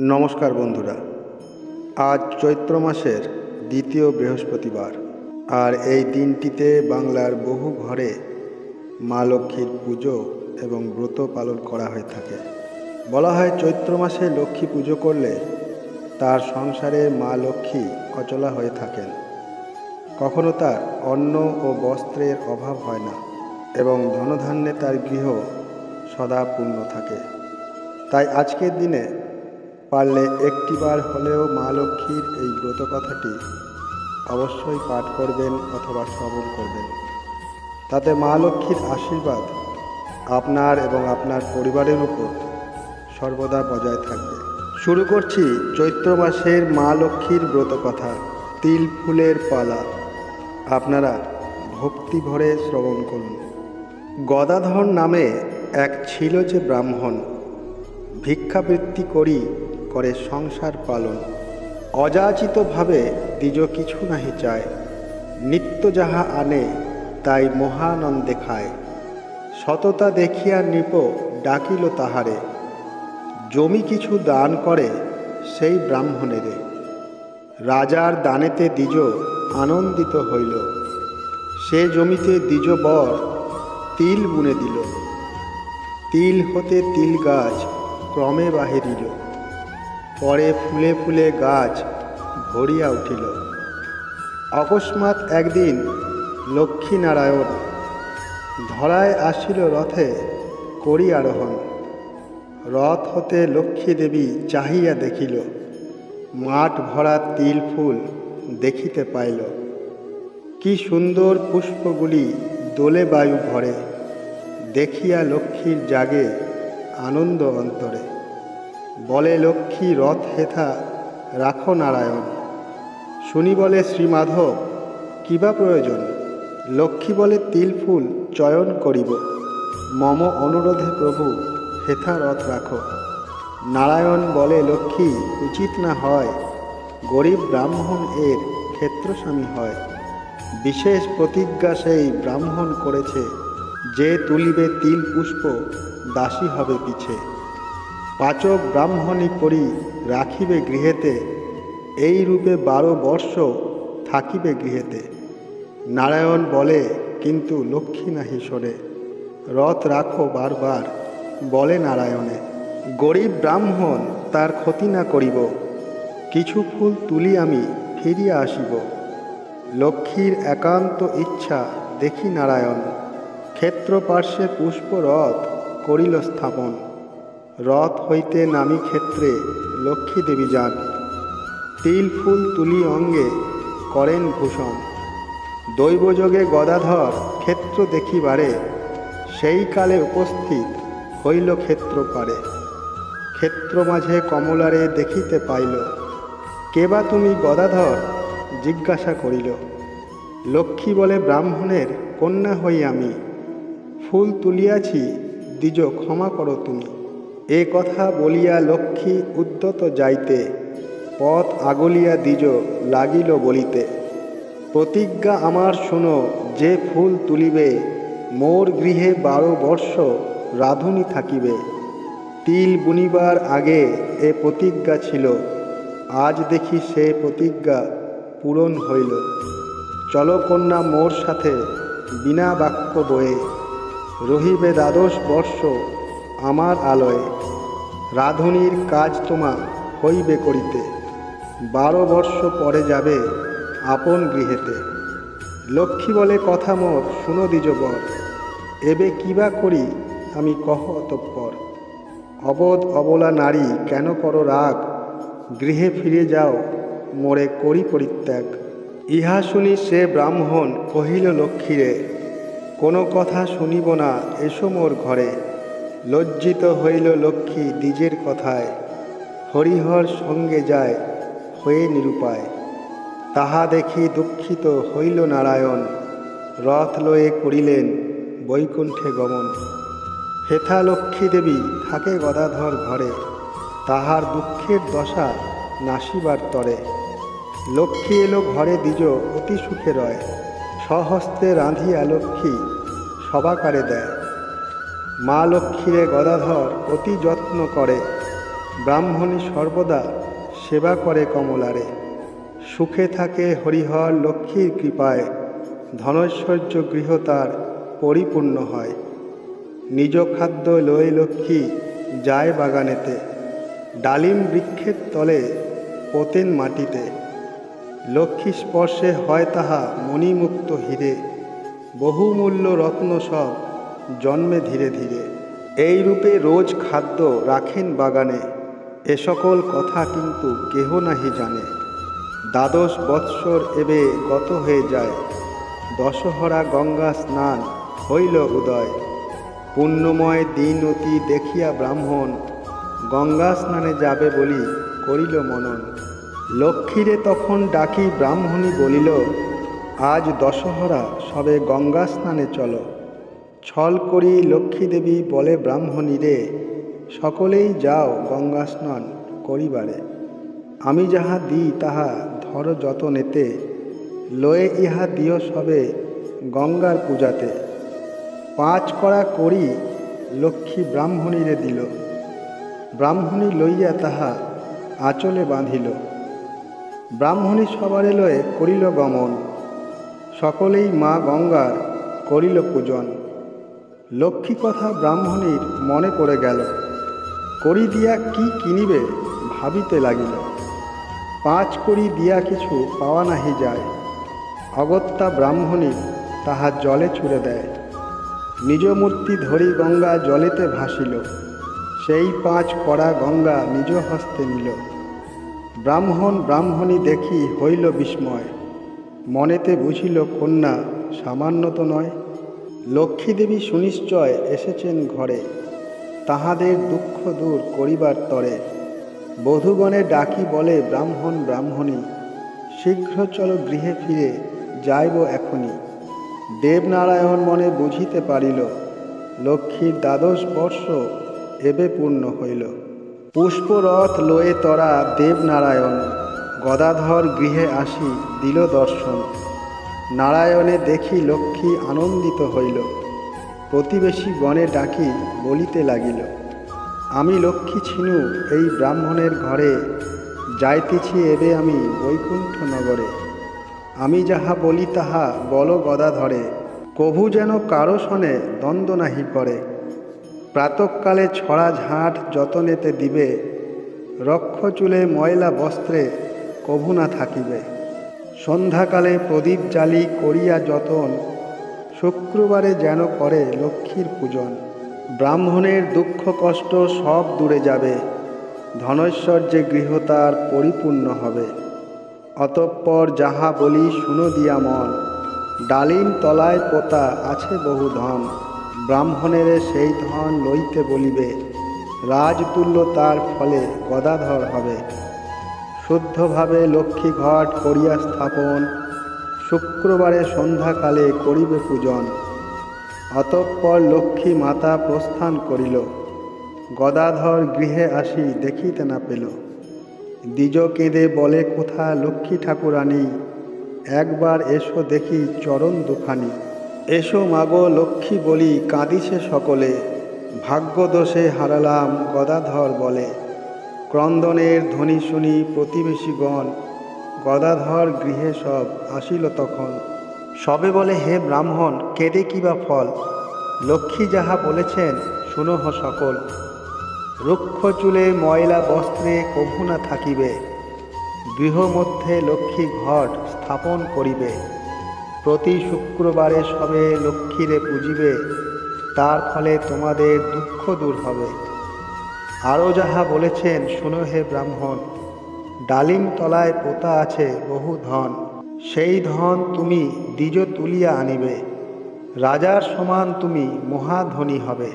নমস্কার বন্ধুরা। আজ চৈত্র মাসের দ্বিতীয় বৃহস্পতিবার আর এই দিনটিতে বাংলার বহু ঘরে মা লক্ষ্মীর পুজো এবং ব্রত পালন করা হয়ে থাকে। বলা হয় চৈত্র মাসে লক্ষ্মী পুজো করলে তার সংসারে মা লক্ষ্মী অচলা হয়ে থাকেন। কখনো তার অন্ন ও বস্ত্রের অভাব হয় না এবং ধনধান্যে তার গৃহ সদা পূর্ণ থাকে। তাই আজকের দিনে পারলে একটিবার হলেও মা লক্ষ্মীর এই ব্রত কথাটি অবশ্যই পাঠ করবেন অথবা শ্রবণ করবেন। তাতে মা লক্ষ্মীর আশীর্বাদ আপনার এবং আপনার পরিবারের উপর সর্বদা বজায় থাকবে। শুরু করছি চৈত্র মাসের মা লক্ষ্মীর ব্রত কথা তিল ফুলের পালা। আপনারা ভক্তি ভরে শ্রবণ করুন। গদাধর নামে এক ছিল যে ব্রাহ্মণ। ভিক্ষাবৃত্তি করি করে সংসার পালন। অযাচিতভাবে দ্বিজ কিছু নাহি চায়। নিত্য যাহা আনে, তাই মহানন্দে খায়। সততা দেখিয়া নৃপ ডাকিল তাহারে। জমি কিছু দান করে, সেই ব্রাহ্মণেরে। রাজার দানেতে দ্বিজ আনন্দিত হইল। সে জমিতে দ্বিজ বর তিল বুনে দিল। তিল হতে তিল গাছ ক্রমে বাহিরিল। পরে ফুলে ফুলে গাছ ভরিয়া উঠিল। অকস্মাৎ একদিন লক্ষ্মীনারায়ণ ধরায় আসিল রথে করি আরোহণ রথ হতে লক্ষ্মী দেবী চাহিয়া দেখিল, মাঠ ভরা তিল ফুল দেখিতে পাইল। কি সুন্দর পুষ্পগুলি দোলে বায়ু ভরে, দেখিয়া লক্ষ্মীর জাগে আনন্দ অন্তরে। বলে লক্ষ্মী রথ হেথা, রাখো নারায়ণ। শুনি বলে শ্রীমাধব কিবা প্রয়োজন? লক্ষ্মী বলে তিল ফুল চয়ন করিব। মম অনুরোধে প্রভু, হেথা রথ রাখো। নারায়ণ বলে লক্ষ্মী, উচিত না হয়। গরিব ব্রাহ্মণ এর ক্ষেত্রস্বামী হয়। বিশেষ প্রতিজ্ঞা সেই ব্রাহ্মণ করেছে, যে তুলিবে তিল পুষ্প, দাসী হবে পিছে। পাচক ব্রাহ্মণী করি রাখিবে গৃহেতে, এই রূপে বারো বর্ষ থাকিবে গৃহেতে। নারায়ণ বলে, কিন্তু লক্ষ্মী নাহি শোনে রথ রাখো বারবার। বলে নারায়ণে, গরিব ব্রাহ্মণ তার ক্ষতি না করিব। কিছু ফুল তুলি আমি, ফিরিয়া আসিব। লক্ষ্মীর একান্ত ইচ্ছা দেখি নারায়ণ। ক্ষেত্র পার্শ্বে পুষ্প রথ করিল স্থাপন। রথ হইতে নামি ক্ষেত্রে লক্ষ্মী দেবী যান। তিল ফুল তুলি অঙ্গে করেন ভূষণ। দৈবযোগে গদাধর ক্ষেত্র দেখিবারে, সেই কালে উপস্থিত হইল ক্ষেত্র পারে। ক্ষেত্র মাঝে কমলারে দেখিতে পাইল। কেবা তুমি গদাধর জিজ্ঞাসা করিল, লক্ষ্মী বলে ব্রাহ্মণের কন্যা হই আমি। ফুল তুলিয়াছি, দ্বিজ ক্ষমা করো তুমি। এ কথা বলিয়া লক্ষ্মী উদ্যত যাইতে, পথ আগলিয়া দিজ লাগিল বলিতে। প্রতিজ্ঞা আমার শোনো, যে ফুল তুলিবে, মোর গৃহে বারো বর্ষ রাধুনি থাকিবে। তিল বুনিবার আগে এ প্রতিজ্ঞা ছিল, আজ দেখি সে প্রতিজ্ঞা পূরণ হইল। চলো কন্যা মোর সাথে বিনা বাক্য বয়ে, রহিবে দ্বাদশ বর্ষ আমার আলয়ে, রাধুনির কাজ তোমা হইবে করিতে। বারো বর্ষ পরে যাবে আপন গৃহেতে। লক্ষ্মী বলে, কথা মোর, শুনো দ্বিজ বর এবে কিবা করি আমি কহ অতঃপর অবধ অবলা নারী কেন করো রাগ? গৃহে ফিরে যাও, মোরে করি পরিত্যাগ। ইহা শুনি সে ব্রাহ্মণ কহিল, লক্ষ্মীরে, কোনো কথা শুনিব না, এসো মোর ঘরে। লজ্জিত হইল লক্ষ্মী দ্বিজের কথায়, হরিহর সঙ্গে যায় হয়ে নিরুপায়। তাহা দেখি দুঃখিত হইল নারায়ণ, রথ লয়ে করিলেন বৈকুণ্ঠে গমন। হেথা লক্ষ্মী দেবী থাকে গদাধর ঘরে, তাহার দুঃখের দশা নাসিবার তরে। লক্ষ্মী এলো ঘরে দ্বিজ অতি সুখে রয় স্বহস্তে রাঁধিয়া লক্ষ্মী সবাকারে দেয়। মা লক্ষ্মীরে গদাধর অতি যত্ন করে। ব্রাহ্মণী সর্বদা সেবা করে কমলারে। সুখে থাকে হরিহর লক্ষ্মীর কৃপায়। ধনৈশ্বর্য গৃহ তার পরিপূর্ণ হয়। নিজ খাদ্য লয়ে লক্ষ্মী যায় বাগানেতে। ডালিম বৃক্ষের তলে পোতেন মাটিতে। লক্ষ্মী স্পর্শে হয় তাহা মণিমুক্ত হিরে। বহুমূল্য রত্ন সব জন্মে ধীরে ধীরে। এই রূপে রোজ খাদ্য রাখেন বাগানে। এ সকল কথা কিন্তু কেহ নাহি জানে। দ্বাদশ বৎসর এবে গত হয়ে যায়। দশহরা গঙ্গা স্নান হইল উদয়। পুণ্যময় দিন অতি দেখিয়া ব্রাহ্মণ গঙ্গা স্নানে যাবে বলি করিল মনন। লক্ষ্মীরে তখন ডাকি ব্রাহ্মণী বলিল, আজ দশহরা, সবে গঙ্গা স্নানে চলো। ছল করি লক্ষ্মী দেবী বলে ব্রাহ্মণী রে, সকলেই যাও গঙ্গা স্নান করিবারে। আমি যাহা দিই তাহা ধর যতনেতে লয়ে ইহা দিও সবে গঙ্গার পূজাতে। পাঁচ করা করি লক্ষ্মী ব্রাহ্মণীরে দিল, ব্রাহ্মণী লইয়া তাহা আঁচলে বাঁধিল। ব্রাহ্মণী সবারে লয়ে করিল গমন, সকলেই মা গঙ্গার করিল পূজন। লক্ষ্মী কথা ব্রাহ্মণীর মনে পড়ে গেল। করি দিয়া কি কিনিবে ভাবিতে লাগিল। পাঁচ করি দিয়া কিছু পাওয়া নাহি যায়। অগত্যা ব্রাহ্মণী তাহা জলে ছুড়ে দেয়। নিজ মূর্তি ধরি গঙ্গা জলেতে ভাসিল। সেই পাঁচ কড়া গঙ্গা নিজ হস্তে নিল। ব্রাহ্মণ ব্রাহ্মণী দেখি হইল বিস্ময়। মনেতে বুঝিল কন্যা সামান্য তো নয়। লক্ষ্মীদেবী সুনিশ্চয় এসেছেন ঘরে। তাহাদের দুঃখ দূর করিবার তরে বধূগণে ডাকি বলে, ব্রাহ্মণ, ব্রাহ্মণী, শীঘ্র চলো গৃহে ফিরে যাইব এখনই দেবনারায়ণ মনে বুঝিতে পারিল, লক্ষ্মীর দ্বাদশ বর্ষ এবে পূর্ণ হইল। পুষ্পরথ লয়ে তরা দেবনারায়ণ, গদাধর গৃহে আসি দিল দর্শন। নারায়ণে দেখি লক্ষ্মী আনন্দিত হইল। প্রতিবেশী গণে ডাকি বলিতে লাগিল, আমি লক্ষ্মী ছিনু, এই ব্রাহ্মণের ঘরে। যাইতেছি এবে আমি বৈকুণ্ঠ নগরে আমি যাহা বলি তাহা বল গদা ধরে কভু যেন কারও শনে দ্বন্দ্ব নাহি করে। প্রাতকালে ছড়া ঝাঁট যতনেতে দিবে, রক্ষ চুলে ময়লা বস্ত্রে কভু না থাকিবে। সন্ধ্যাকালে প্রদীপ জালি করিয়া যতন, শুক্রবারে যেন করে লক্ষ্মীর পূজন। ব্রাহ্মণের দুঃখ কষ্ট সব দূরে যাবে ধনৈশ্বর্যে গৃহ তার পরিপূর্ণ হবে। অতঃপর যাহা বলি শুনো দিয়া মন, ডালিম তলায় পোতা আছে বহু ধন, ব্রাহ্মণের সেই ধন লইতে বলিবে, রাজতুল্য তার ফলে গদাধর হবে। শুদ্ধভাবে লক্ষ্মী ঘট করিয়া স্থাপন। শুক্রবারে সন্ধ্যাকালে করিবে পূজন। অতঃপর লক্ষ্মী মাতা প্রস্থান করিল। গদাধর গৃহে আসি দেখিতে না পেল। দ্বিজ কেঁদে বলে, কোথা লক্ষ্মী ঠাকুরানী? একবার এসো দেখি চরণ দুখানি। এসো মাগো লক্ষ্মী বলি, কাঁদিছে সকলে। ভাগ্যদোষে হারালাম গদাধর বলে। ক্রন্দনের ধ্বনি শুনি প্রতিবেশীগণ, গদাধর গৃহে সব আসিল তখন। সবে বলে, হে ব্রাহ্মণ, কেঁদে কিবা ফল? লক্ষ্মী যাহা বলেছেন, শুনহ সকল। রুক্ষ চুলে ময়লা বস্ত্রে কভু না থাকিবে। গৃহ মধ্যে লক্ষ্মী ঘট স্থাপন করিবে। প্রতি শুক্রবারে সবে লক্ষ্মীরে পুজিবে। তার ফলে তোমাদের দুঃখ দূর হবে। আরও যাহা বলেছেন, শুনো হে ব্রাহ্মণ। ডালিম তলায় পোতা আছে বহু ধন। সেই ধন তুমি দ্বিজ তুলিয়া আনিবে। রাজার সমান তুমি মহাধনী হবে।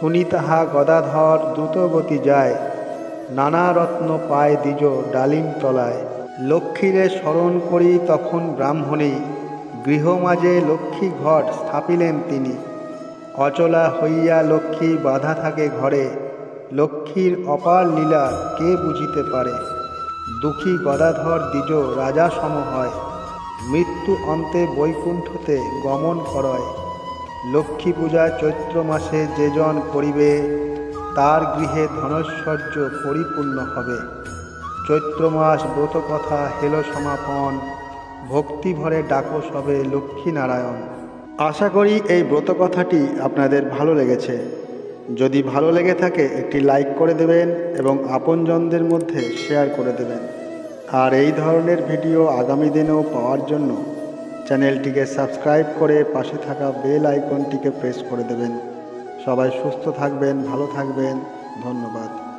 শুনি তাহা গদাধর দ্রুতগতি যায়। নানা রত্ন পায় দ্বিজ ডালিম তলায়। লক্ষ্মীরে স্মরণ করি তখন ব্রাহ্মণী। গৃহমাঝে লক্ষ্মী ঘট স্থাপিলেন তিনি। অচলা হইয়া লক্ষ্মী বাধা থাকে ঘরে। লক্ষ্মীর অপার লীলা কে বুঝিতে পারে? দুঃখী গদাধর দ্বিজ রাজা সম হয়। মৃত্যু অন্তে বৈকুণ্ঠতে গমন করয়। লক্ষ্মী পূজা চৈত্র মাসে যে জন করিবে, তার গৃহে ধনৈশ্বর্য পরিপূর্ণ হবে। চৈত্র মাস ব্রত কথা হেলো সমাপন, ভক্তি ভরে ডাকো সবে লক্ষ্মীনারায়ণ আশা করি এই ব্রত কথাটি আপনাদের ভালো লেগেছে। যদি ভালো লেগে থাকে, একটি লাইক করে দেবেন এবং আপনজনদের মধ্যে শেয়ার করে দেবেন। আর এই ধরনের ভিডিও আগামী দিনেও পাওয়ার জন্য চ্যানেলটিকে সাবস্ক্রাইব করে পাশে থাকা বেল আইকনটিকে প্রেস করে দেবেন। সবাই সুস্থ থাকবেন, ভালো থাকবেন। ধন্যবাদ।